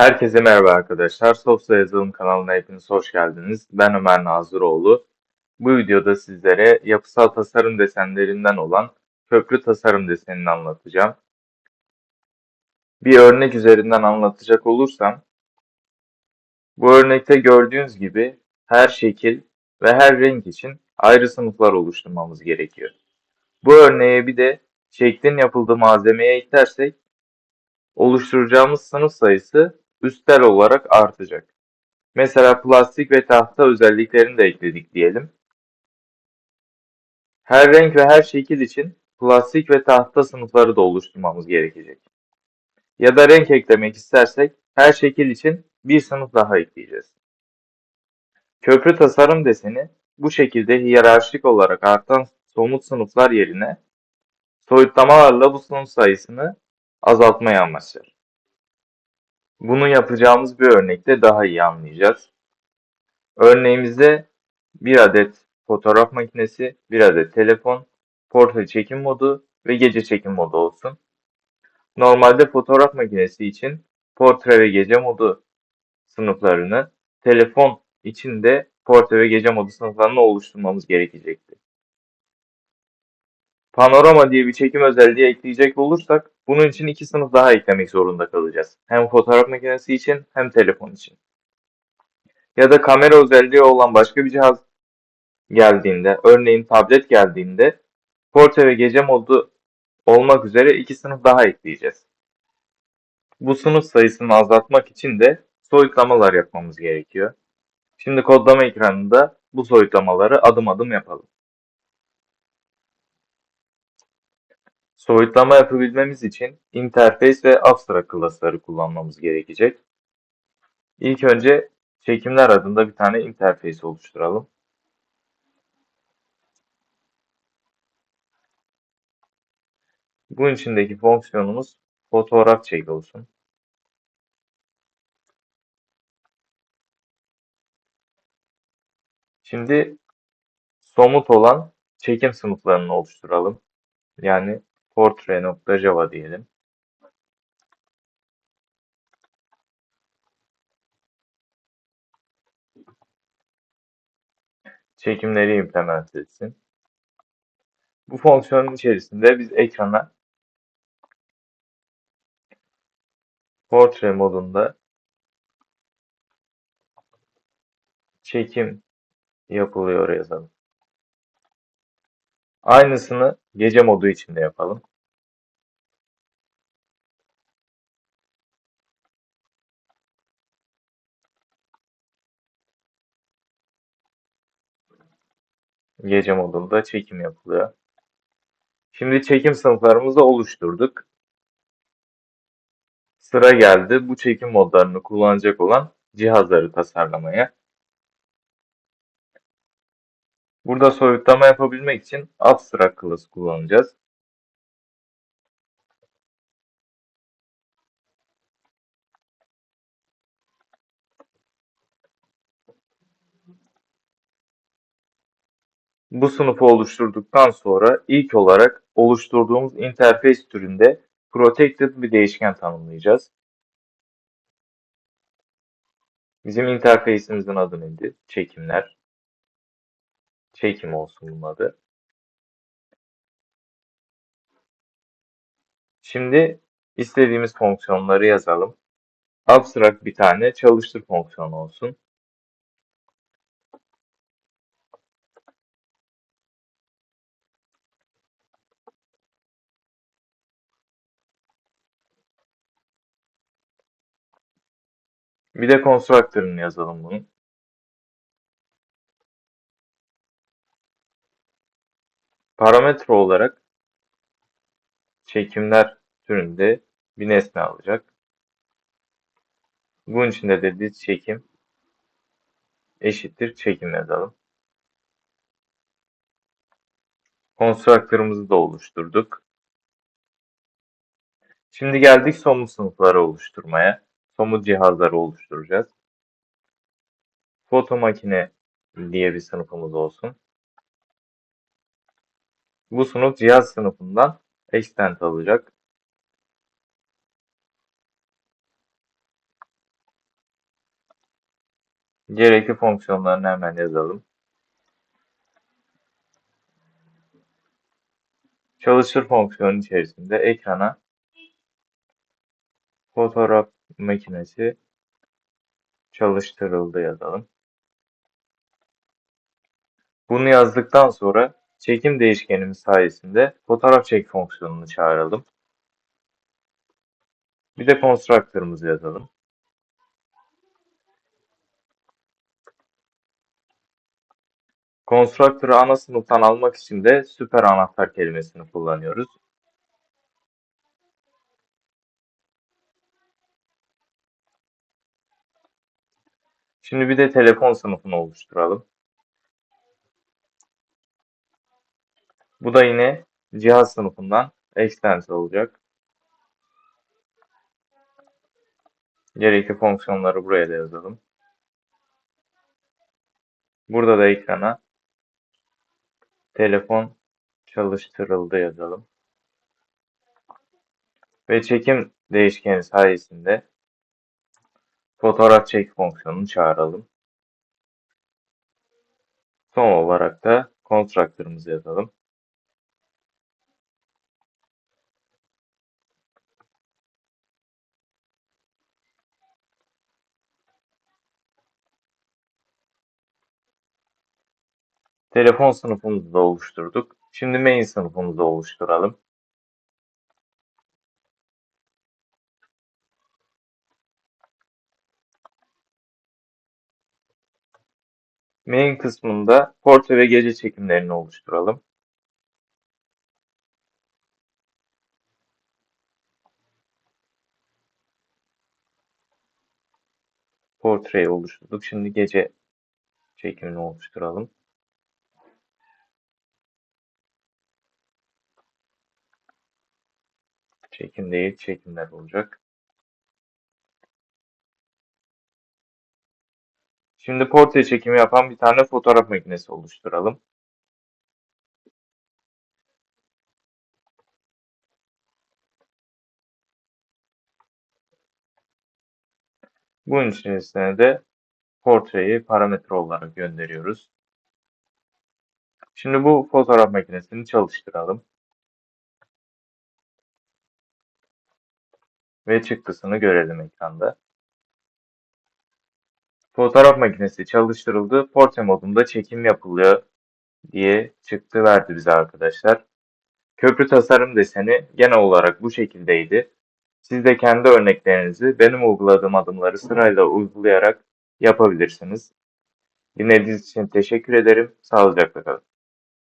Herkese merhaba arkadaşlar. Sofsa Yazılım kanalına hepiniz hoş geldiniz. Ben Ömer Nazıroğlu. Bu videoda sizlere yapısal tasarım desenlerinden olan köprü tasarım desenini anlatacağım. Bir örnek üzerinden anlatacak olursam, bu örnekte gördüğünüz gibi her şekil ve her renk için ayrı sınıflar oluşturmamız gerekiyor. Bu örneğe bir de şeklin yapıldığı malzemeye eklersek oluşturacağımız sınıf sayısı üstel olarak artacak. Mesela plastik ve tahta özelliklerini de ekledik diyelim. Her renk ve her şekil için plastik ve tahta sınıfları da oluşturmamız gerekecek. Ya da renk eklemek istersek her şekil için bir sınıf daha ekleyeceğiz. Köprü tasarım deseni bu şekilde hiyerarşik olarak artan somut sınıflar yerine soyutlamalarla bu sınıf sayısını azaltmayı amaçlar. Bunu yapacağımız bir örnekte daha iyi anlayacağız. Örneğimizde bir adet fotoğraf makinesi, bir adet telefon, portre çekim modu ve gece çekim modu olsun. Normalde fotoğraf makinesi için portre ve gece modu sınıflarını, telefon için de portre ve gece modu sınıflarını oluşturmamız gerekecekti. Panorama diye bir çekim özelliği ekleyecek olursak bunun için iki sınıf daha eklemek zorunda kalacağız. Hem fotoğraf makinesi için hem telefon için. Ya da kamera özelliği olan başka bir cihaz geldiğinde, örneğin tablet geldiğinde portre ve gece modu olmak üzere iki sınıf daha ekleyeceğiz. Bu sınıf sayısını azaltmak için de soyutlamalar yapmamız gerekiyor. Şimdi kodlama ekranında bu soyutlamaları adım adım yapalım. Soyutlama yapabilmemiz için interface ve abstract klasları kullanmamız gerekecek. İlk önce çekimler adında bir tane interface oluşturalım. Bunun içindeki fonksiyonumuz fotoğraf çek olsun. Şimdi somut olan çekim sınıflarını oluşturalım. Yani portrait.java diyelim. Çekimleri implement etsin. Bu fonksiyonun içerisinde biz ekrana portrait modunda çekim yapılıyor yazalım. Aynısını gece modu için de yapalım. Gece modunda çekim yapılıyor. Şimdi çekim sınıflarımızı oluşturduk. Sıra geldi bu çekim modlarını kullanacak olan cihazları tasarlamaya. Burada soyutlama yapabilmek için abstract klası kullanacağız. Bu sınıfı oluşturduktan sonra ilk olarak oluşturduğumuz interface türünde protected bir değişken tanımlayacağız. Bizim interface'imizin adı neydi? Çekimler. Çekim olsun bunun adı. Şimdi istediğimiz fonksiyonları yazalım. Abstract bir tane çalıştır fonksiyonu olsun. Bir de constructor'ını yazalım bunun. Parametre olarak çekimler türünde bir nesne alacak. Bunun içinde de diz çekim eşittir çekim yazalım. Constructor'ımızı da oluşturduk. Şimdi geldik somut sınıfları oluşturmaya. Somut cihazları oluşturacağız. Foto makine diye bir sınıfımız olsun. Bu sınıf cihaz sınıfından extend alacak. Gerekli fonksiyonlarını hemen yazalım. Çalıştır fonksiyonu içerisinde ekrana fotoğraf makinesi çalıştırıldı yazalım. Bunu yazdıktan sonra çekim değişkenimiz sayesinde fotoğraf çek fonksiyonunu çağıralım. Bir de constructor'ımızı yazalım. Constructor'ı ana sınıftan almak için de süper anahtar kelimesini kullanıyoruz. Şimdi bir de telefon sınıfını oluşturalım. Bu da yine cihaz sınıfından extends olacak. Gerekli fonksiyonları buraya da yazalım. Burada da ekrana telefon çalıştırıldı yazalım. Ve çekim değişkeni sayesinde fotoğraf çek fonksiyonunu çağıralım. Son olarak da constructor'ımızı yazalım. Telefon sınıfımızı da oluşturduk. Şimdi main sınıfımızı oluşturalım. Main kısmında portre ve gece çekimlerini oluşturalım. Portreyi oluşturduk. Şimdi gece çekimini oluşturalım. Çekim değil, çekimler olacak. Şimdi portre çekimi yapan bir tane fotoğraf makinesi oluşturalım. Bunun içerisine de portreyi parametre olarak gönderiyoruz. Şimdi bu fotoğraf makinesini çalıştıralım. Ve çıktısını görelim ekranda. Fotoğraf makinesi çalıştırıldı. Portre modunda çekim yapılıyor diye çıktı verdi bize arkadaşlar. Köprü tasarım deseni genel olarak bu şekildeydi. Siz de kendi örneklerinizi benim uyguladığım adımları sırayla uygulayarak yapabilirsiniz. Dinlediğiniz için teşekkür ederim. Sağlıcakla kalın.